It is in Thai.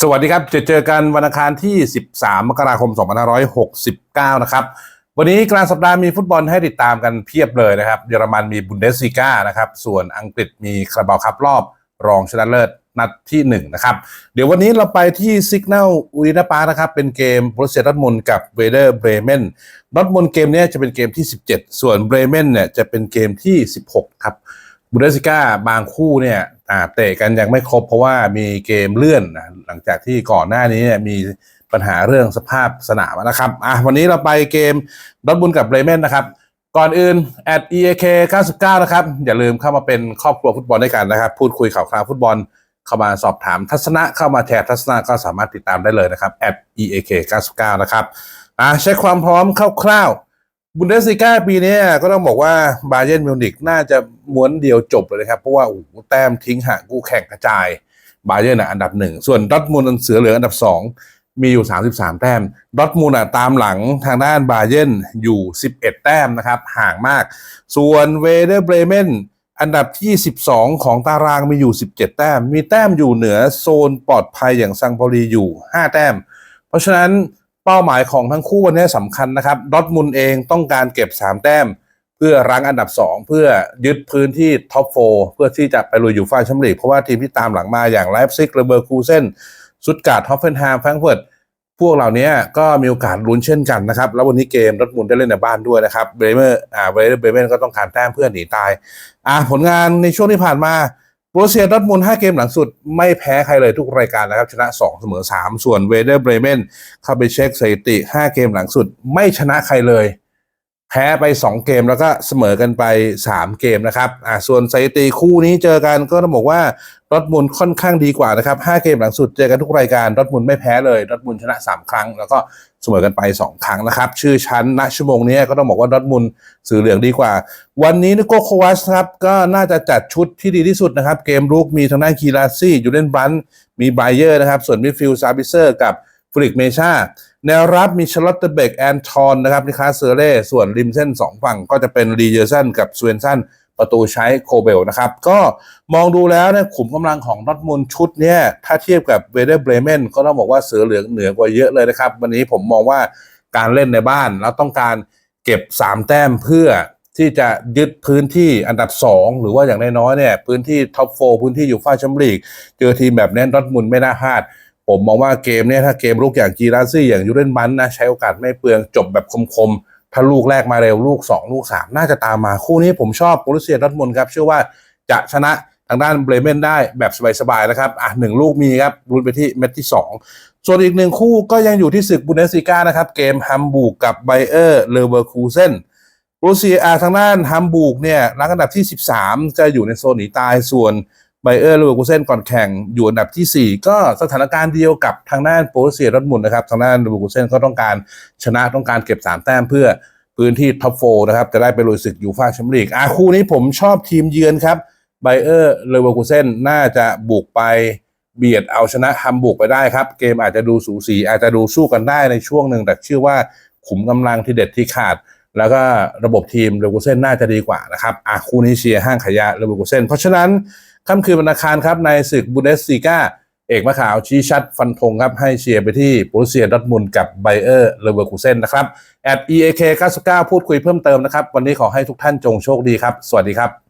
สวัสดีครับ จะเจอกันวันอังคารที่ 13 มกราคม 2569 นะครับ วันนี้กลางสัปดาห์มีฟุตบอลให้ติดตามกันเพียบเลยนะครับ เยอรมันมีบุนเดสซีกานะครับ ส่วนอังกฤษมีคาราบาวคัพรอบ รองชนะเลิศนัดที่ 1 นะครับ เดี๋ยววันนี้เราไปที่ซิก n นลอูรินาปานะครับ เป็นเกมบรูเซียดอทมุนกับเวเดอร์เบรเมนดอทมุนเกมนี้จะเป็นเกมที่ 17 ส่วนเบรเมนเนี่ยจะเป็นเกมที่ 16 ครับบุนเดสซิก้าบางคู่เนี่ย อ่าเตะกันยังไม่ครบเพราะว่ามีเกมเลื่อนนะหลังจากที่ก่อนหน้านี้เนี่ยมีปัญหาเรื่องสภาพสนามนะครับอะวันนี้เราไปเกมดอทบุนกับเบรเมนนะครับ ก่อนอื่น at eak 99 นะครับ อย่าลืมเข้ามาเป็นครอบครัวฟุตบอลด้วยกันนะครับ พูดคุยข่าวคราวฟุตบอลเข้ามาสอบถามทัศนะเข้ามาแชร์ทัศนะก็สามารถติดตามได้เลยนะครับ at eak 99 นะครับอะเช็คความพร้อมคร่าวๆ บุนเดสลิก้าปีนี้ก็ต้องบอกว่าบาเย r n m มิวนิกน่าจะม้วนเดียวจบเลยนะครับ เพราะว่าโอ้โหแต้มทิ้งห่างคู่แข่งกระจาย บาเยนอันดับหนึ่งส่วนดอทมูลเสือเหลืองอันดับสองมีอยู่ 33 แต้มดอทมูลตามหลังทางด้านบาเย r n อยู่ 11 แต้มนะครับ ห่างมาก ส่วนเวเดอร์เบรเมนอันดับที่ 12 ของตารางมีอยู่ 17 แต้ม มีแต้มอยู่เหนือโซนปลอดภัยอย่างซังโปลีอยู่ 5 แต้ม เพราะฉะนั้น เป้าหมายของทั้งคู่วันนี้สำคัญนะครับดอทมุนเองต้องการเก็บ 3 แต้ม เพื่อรั้งอันดับ 2 เพื่อยึดพื้นที่ท็อปโฟเพื่อที่จะไปลุยอยู่ฟ่าแชมเปี้ยนลีกเพราะว่าทีมที่ตามหลังมาอย่างไลฟ์ซิกเรเบอร์คูเซนสุดการ์ดฮอฟเฟนไฮม์แฟรงเฟิร์ตพวกเหล่านี้ก็มีโอกาสลุ้นเช่นกันนะครับ แล้ววันนี้เกมดอทมุนได้เล่นในบ้านด้วยนะครับเบรเมอร์อ่าเบรเบรเมนก็ต้องการแต้มเพื่อหนีตาย อ่าผลงานในช่วงที่ผ่านมา โรเซียดอร์ทมูล5เกมหลังสุดไม่แพ้ใครเลยทุกรายการนะครับ ชนะ 2 เสมอ 3 ส่วนเวเดอร์เบรเมนเข้าไปเช็คสถิติ 5 เกมหลังสุด ไม่ชนะใครเลย แพ้ไป 2 เกมแล้วก็เสมอกันไป 3 เกมนะครับอ่าส่วนสถิติคู่นี้เจอกันก็ต้องบอกว่าดอร์ทมุนค่อนข้างดีกว่านะครับ5เกมหลังสุดเจอกันทุกรายการดอร์ทมุนไม่แพ้เลยดอร์ทมุนชนะ 3 ครั้ง แล้วก็เสมอกันไป 2 ครั้งนะครับ ชื่อชั้นณชั่วโมงนี้ก็ต้องบอกว่าดอร์ทมุนสื่อเหลืองดีกว่า วันนี้นิโก้โควัสครับก็น่าจะจัดชุดที่ดีที่สุดนะครับ เกมรุกมีทางด้านคีราซี่ยูเดนบันมีไบเยอร์นะครับส่วนมิดฟิลด์ซาบิเซอร์กับ ฟริกเมชาแนวรับมีชลอตเตเบกแอนทอนนะครับนิคาเซอร์เล่ส่วนริมเส้น 2 ฝั่งก็จะเป็นรีเจอร์สันกับสเวนสันประตูใช้โคเบลนะครับ ก็มองดูแล้วเนี่ยขุมกำลังของดอทมุนด์ชุดเนี่ยถ้าเทียบกับเวเดอร์เบรเมนก็ต้องบอกว่าเสือเหลืองเหนือกว่าเยอะเลยนะครับ วันนี้ผมมองว่าการเล่นในบ้าน แล้วต้องการเก็บ 3 แต้มเพื่อที่จะยึดพื้นที่อันดับ 2 หรือว่าอย่างน้อยๆเนี่ยพื้นที่ท็อปโฟพื้นที่อยู่ฟ้าแชมเปี้ยนลีกเจอทีมแบบแน่นอทมุนด์ไม่น่าพลาด ผมมองว่าเกมเนี่ยถ้าเกมลูกอย่างกีราซี่อย่างยูเรนบันนะใช้โอกาสไม่เปลืองจบแบบคมๆ ถ้าลูกแรกมาเร็วลูก 2 ลูก 3 น่าจะตามมาคู่นี้ผมชอบโปรตุเซียดอทมุนครับเชื่อว่าจะชนะทางด้านเบรเมนได้แบบสบายๆนะครับอะหนึ่งลูกมีครับรุนไปที่เม็ดที่ 2 ส่วนอีกหนึ่งคู่ก็ยังอยู่ที่ศึกบุนเดสซิก้านะครับเกมฮัมบูกกับไบเออร์เลเวอร์คูเซนรูเซียอาทางด้านฮัมบูกเนี่ยรังอันดับที่ 13 จะอยู่ในโซนหนีตายส่วน ไบเออร์เลเวอร์คูเซนก่อนแข่งอยู่อันดับที่ 4 ก็สถานการณ์เดียวกับทางด้านโปรเซียดอทมุนนะครับ ทางด้านเลเวอร์คูเซนก็ต้องการชนะต้องการเก็บ 3 แต้มเพื่อพื้นที่ท็อปโฟนะครับ จะได้ไปลุยศึกยูฟ่าแชมเปี้ยนลีกอะคู่นี้ผมชอบทีมเยือนครับไบเออร์เลเวอร์คูเซนน่าจะบุกไปเบียดเอาชนะฮัมบูร์กไปได้ครับ เกมอาจจะดูสูสี อาจจะดูสู้กันได้ในช่วงหนึ่งแต่เชื่อว่าขุมกำลังที่เด็ดที่ขาด แล้วก็ระบบทีมเลเวอร์คูเซนน่าจะดีกว่านะครับอะคู่นี้เชียร์ห้างขยยาเลเวอร์คูเซนเพราะฉะนั้น ค่ำคืนวันอังคารครับในศึกบูเดสซีกาเอกมะขาวชี้ชัดฟันธงครับ ให้เชียร์ไปที่โปรเซียดอทมุนกับไบเออร์เลเวอร์คูเซนนะครับแอด eak 99พูดคุยเพิ่มเติมนะครับ วันนี้ขอให้ทุกท่านจงโชคดีครับ สวัสดีครับ